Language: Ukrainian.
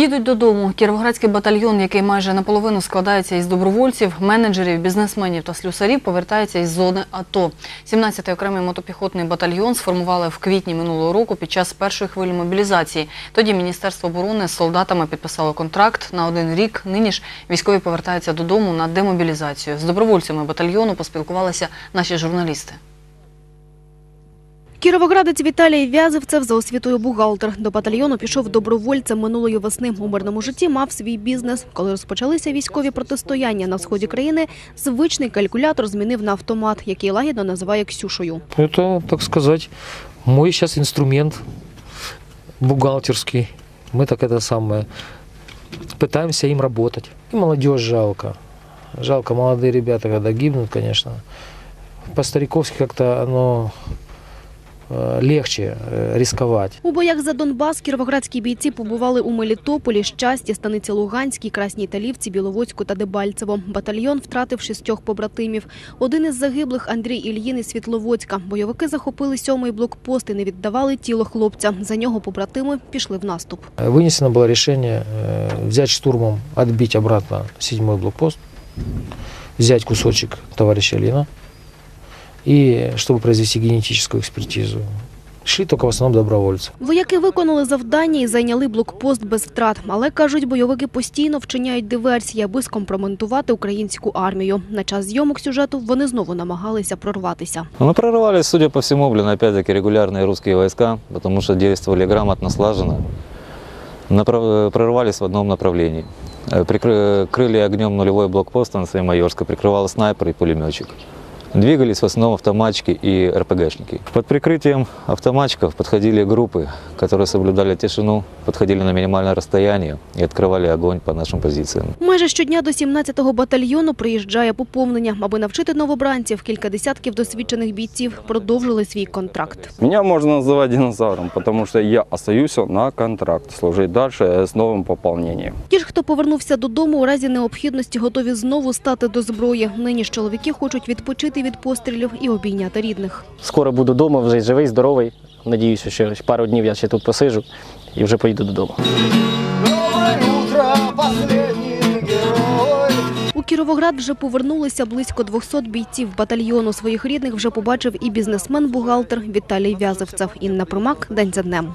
Їдуть додому. Кіровоградський батальйон, який майже наполовину складається із добровольців, менеджерів, бізнесменів та слюсарів, повертається із зони АТО. 17-й окремий мотопіхотний батальйон сформували в квітні минулого року під час першої хвилі мобілізації. Тоді Міністерство оборони з солдатами підписало контракт на один рік. Нині ж військові повертаються додому на демобілізацію. З добровольцями батальйону поспілкувалися наші журналісти. Кіровоградець Віталій В'язовцев за освітою бухгалтер. До батальйону пішов добровольцем минулої весни. У мирному житті мав свій бізнес. Коли розпочалися військові протистояння на сході країни, звичний калькулятор змінив на автомат, який лагідно називає Ксюшою. Это, так сказать, мой сейчас инструмент бухгалтерский. Мы так это самое пытаемся им работать. И молодежь жалко. Жалко, молодые ребята, когда гибнут, конечно. По-стариковски как-то оно э, легче э, рисковать. У боях за Донбас кіровоградські бійці побували у Мелітополі, Щасті, Станиці Луганській, Красній Талівці, Біловодську та Дебальцево. Батальйон втратив шістьох побратимів. Один із загиблих Андрій Ільїн із Світловодська. Бойовики захопили сьомий блокпост і не віддавали тіло хлопця. За нього побратими пішли в наступ. Э, Вынесено было решение э, взять штурмом, отбить обратно седьмой блокпост, взять кусочек товарища Лина, и чтобы произвести генетическую экспертизу. Шли только в основном добровольцы. Вояки виконали завдання і зайняли блокпост без втрат. Але, кажуть, бойовики постійно вчиняють диверсії, аби скомпрометувати українську армію. На час зйомок сюжету вони знову намагалися прорватися. Ну, прорывались, судя по всему, блин, опять-таки регулярные русские войска, потому что действовали грамотно, слаженно. Направ- э, Прорывались в одном направлении. Э, прикры- Крыли огнем нулевой блокпост на Майорска, прикрывал снайпер и пулеметчик. Двигались в основном автоматчики и РПГшники. Под прикрытием автоматчиков подходили группы, которые соблюдали тишину, подходили на минимальное расстояние и открывали огонь по нашим позициям. Майже щодня до 17-го батальйону приїжджає поповнення, аби навчити новобранців. Кілька десятків досвідчених бійців продовжили свій контракт. Меня можно называть динозавром, потому что я остаюсь на контракт, служить дальше с новым пополнением. Ті ж, хто повернувся додому, у разі необхідності готові знову стати до зброї. Нині ж чоловіки хочуть відпочити від пострілів і обійняти рідних. Скоро буду вдома, вже живий, здоровий. Надіюся, що пару днів я ще тут посижу і вже поїду додому. У Кіровоград вже повернулися близько 200 бійців батальйону. Своїх рідних вже побачив і бізнесмен-бухгалтер Віталій В'язовцев. Інна Примак день за днем.